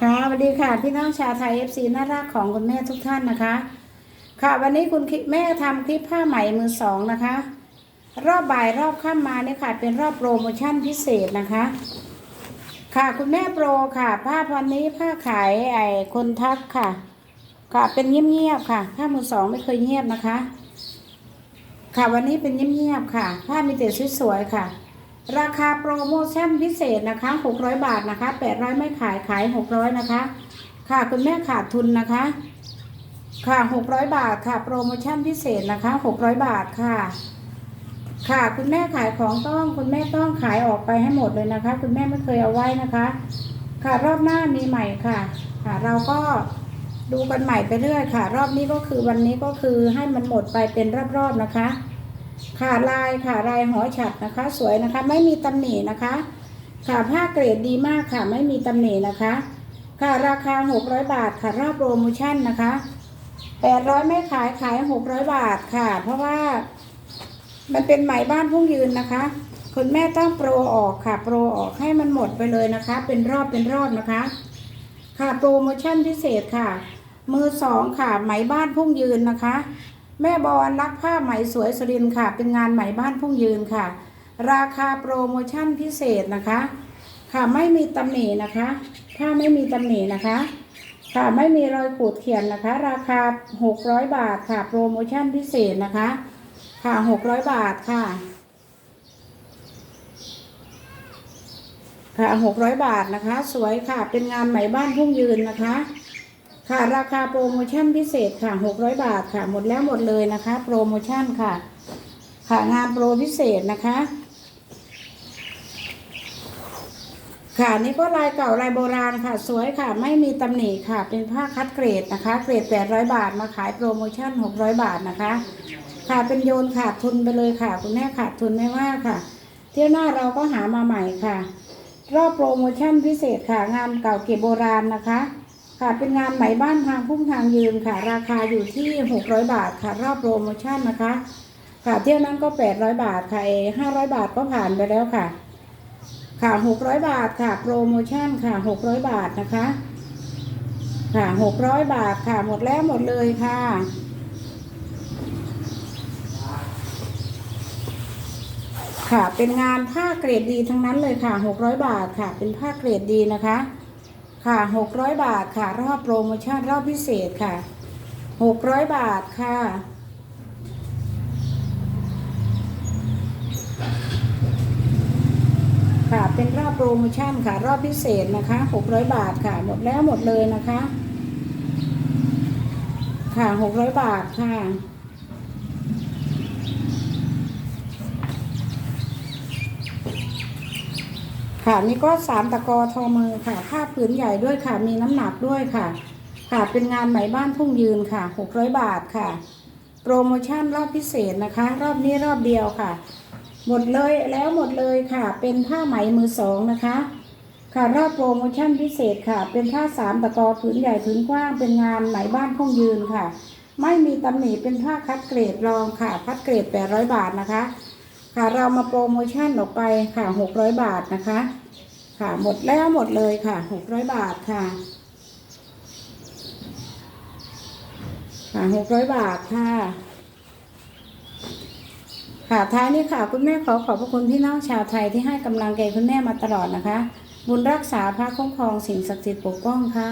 ค่ะสวัสดีค่ะพี่น้องชาวไทยเอฟซีน่ารักของคุณแม่ทุกท่านนะคะ ค่ะวันนี้คุณแม่ทำคลิปผ้าไหมมือสองนะคะ รอบบ่ายรอบค่ำมาเนี่ยค่ะ เป็นรอบโปรโมชั่นพิเศษนะคะ ค่ะคุณแม่โปรค่ะ ผ้าพันนี้ผ้าขายไอ้คนทักค่ะ ค่ะเป็นเงียบๆค่ะ ผ้ามือสองไม่เคยเงียบนะคะ ค่ะวันนี้เป็นเงียบๆค่ะ ผ้ามีแต่สวยๆค่ะ ราคาโปรโมชั่นพิเศษนะคะ 600 บาทนะคะ 800 ไม่ขายขาย 600 นะคะ ค่ะคุณแม่ขาดทุนนะคะ ค่ะ 600 บาทค่ะ โปรโมชั่นพิเศษนะคะ 600 บาทค่ะ ค่ะคุณแม่ขายของต้องคุณแม่ต้องขายออกไปให้หมดเลยนะคะ คุณแม่ไม่เคยเอาไว้นะคะ ค่ะรอบหน้ามีใหม่ค่ะ ค่ะเราก็ดูกันใหม่ไปเรื่อยค่ะ รอบนี้ก็คือวันนี้ก็คือให้มันหมดไปเป็นรอบๆนะคะ ค่ะลายค่ะลายหอฉัดนะคะ สวยนะคะ ไม่มีตำหนินะคะ ค่ะผ้าเกรดดีมากค่ะ ไม่มีตำหนินะคะ ค่ะราคา 600 บาทค่ะรอบโปรโมชั่นนะคะ800ไม่ขายขาย 600 บาทค่ะ เพราะว่ามันเป็นไหมบ้านพุ่งยืนนะคะคุณแม่ต้องโปรออกค่ะ โปรออกให้มันหมดไปเลยนะคะ เป็นรอบเป็นรอบนะคะ ค่ะโปรโมชั่นพิเศษค่ะ มือสองค่ะไหมบ้านพุ่งยืนนะคะ แม่บอลรักผ้าไหมสวยสรินค่ะ เป็นงานไหมบ้านพุ่งยืนค่ะ ราคาโปรโมชั่นพิเศษนะคะ ค่ะไม่มีตำหนินะคะ ผ้าไม่มีตำหนินะคะ ค่ะไม่มีรอยขูดเขียนนะคะ ราคา 600 บาทค่ะ โปรโมชั่นพิเศษนะคะ ค่ะ 600 บาทค่ะ ค่ะ 600 บาทนะคะ สวยค่ะเป็นงานไหมบ้านพุ่งยืนนะคะ ค่ะราคาโปรโมชั่นพิเศษค่ะ 600 บาทค่ะ หมดแล้วหมดเลยนะคะ โปรโมชั่นค่ะ ค่ะงานโปรพิเศษนะคะ ค่ะนี่ก็ลายเก่าลายโบราณค่ะ สวยค่ะ ไม่มีตำหนิค่ะ เป็นผ้าคัดเกรดนะคะ เกรด 800 บาทมาขายโปรโมชั่น 600 บาทนะคะ ค่ะเป็นโยนขาดทุนไปเลยค่ะ คุณแม่ขาดทุนไม่ว่าค่ะ เที่ยวหน้าเราก็หามาใหม่ค่ะ รอบโปรโมชั่นพิเศษค่ะ งานเก่าเก็บโบราณนะคะ ค่ะเป็นงานไหมบ้านทางพุ่งทางยืนค่ะ ราคาอยู่ที่ 600 บาทค่ะรอบโปรโมชั่นนะคะ ค่ะเที่ยวนั้นก็ 800 บาทค่ะเอ500 บาทก็ผ่านไปแล้วค่ะ ค่ะ 600 บาทค่ะโปรโมชั่นค่ะ 600 บาทนะคะ ค่ะ 600 บาทค่ะหมดแล้วหมดเลยค่ะค่ะเป็นงานผ้าเกรดดีทั้งนั้นเลยค่ะ 600 บาทค่ะ เป็นผ้าเกรดดีนะคะ ค่ะ 600 บาทค่ะ รอบโปรโมชั่นรอบพิเศษค่ะ 600 บาทค่ะ ค่ะ เป็นรอบโปรโมชั่นค่ะ รอบพิเศษนะคะ 600 บาทค่ะ หมดแล้วหมดเลยนะคะ ค่ะ 600 บาทค่ะ ค่ะนี่ก็สามตะกอทอมือค่ะผ้าผืนใหญ่ด้วยค่ะ มีน้ำหนักด้วยค่ะ ค่ะเป็นงานไหมบ้านทุ่งยืนค่ะ600บาทค่ะ โปรโมชั่นรอบพิเศษนะคะ รอบนี้รอบเดียวค่ะ หมดเลยแล้วหมดเลยค่ะ เป็นผ้าไหมมือสองนะคะ ค่ะรอบโปรโมชั่นพิเศษค่ะ เป็นผ้าสามตะกอผืนใหญ่ผืนกว้างเป็นงานไหมบ้านทุ่งยืนค่ะ ไม่มีตำหนิเป็นผ้าคัดเกรดรองค่ะ คัดเกรด800บาทนะคะ ค่ะเรามาโปรโมชั่นออกไปค่ะ600บาทนะคะ ค่ะหมดแล้วหมดเลยค่ะ600บาทค่ะ ค่ะ600บาทค่ะ ค่ะท้ายนี้ค่ะ คุณแม่ขอขอบพระคุณพี่น้องชาวไทยที่ให้กำลังใจคุณแม่มาตลอดนะคะ บุญรักษาพระคุ้มครองสิ่งศักดิ์สิทธิ์ปกป้องค่ะ